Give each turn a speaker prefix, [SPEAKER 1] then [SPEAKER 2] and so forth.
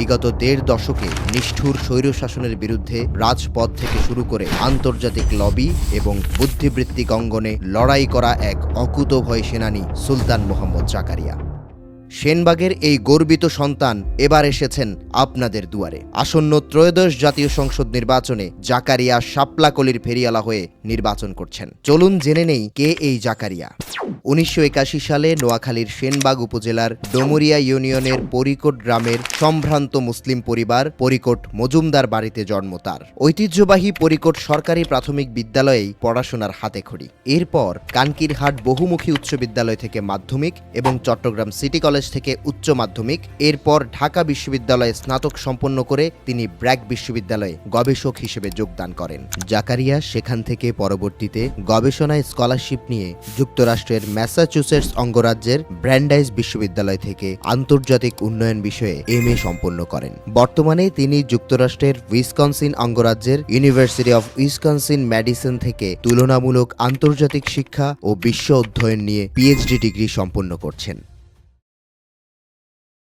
[SPEAKER 1] বিগত দেড় দশকে নিষ্ঠুর স্বৈরশাসনের বিরুদ্ধে রাজপথ থেকে শুরু করে আন্তর্জাতিক লবি এবং বুদ্ধিবৃত্তিক অঙ্গনে লড়াই করা এক অকুতভয় সেনানী সুলতান মোহাম্মদ জাকারিয়া। সেনবাগের এই গর্বিত সন্তান এবার এসেছেন আপনাদের দুয়ারে। আসন্ন ত্রয়োদশ জাতীয় সংসদ নির্বাচনে জাকারিয়া শাপলাকলির ফেরিয়ালা হয়ে নির্বাচন করছেন। চলুন জেনে নেই কে এই জাকারিয়া। উনিশশো একাশি সালে নোয়াখালীর সেনবাগ উপজেলার ডোমরিয়া ইউনিয়নের পরিকোট গ্রামের সম্ভ্রান্ত মুসলিম পরিবার পরিকোট মজুমদার বাড়িতে জন্ম তার। ঐতিহ্যবাহী পরিকোট সরকারি প্রাথমিক বিদ্যালয়েই পড়াশোনার হাতেখড়ি। এরপর কানকিরহাট বহুমুখী উচ্চ বিদ্যালয় থেকে মাধ্যমিক এবং চট্টগ্রাম সিটি কলেজ থেকে উচ্চ মাধ্যমিক। এরপর ঢাকা বিশ্ববিদ্যালয়ে স্নাতক সম্পন্ন করে তিনি ব্র্যাক বিশ্ববিদ্যালয়ে গবেষক হিসেবে যোগদান করেন। জাকারিয়া সেখান থেকে পরবর্তীতে গবেষণায় স্কলারশিপ নিয়ে যুক্তরাষ্ট্রের ম্যাসাচুসেটস অঙ্গরাজ্যের ব্র্যান্ডাইজ বিশ্ববিদ্যালয় থেকে আন্তর্জাতিক উন্নয়ন বিষয়ে এম এ সম্পন্ন করেন। বর্তমানে তিনি যুক্তরাষ্ট্রের উইসকনসিন অঙ্গরাজ্যের ইউনিভার্সিটি অফ উইসকনসিন ম্যাডিসন থেকে তুলনামূলক আন্তর্জাতিক শিক্ষা ও বিশ্ব অধ্যয়ন নিয়ে পিএইচডি ডিগ্রি সম্পন্ন করছেন।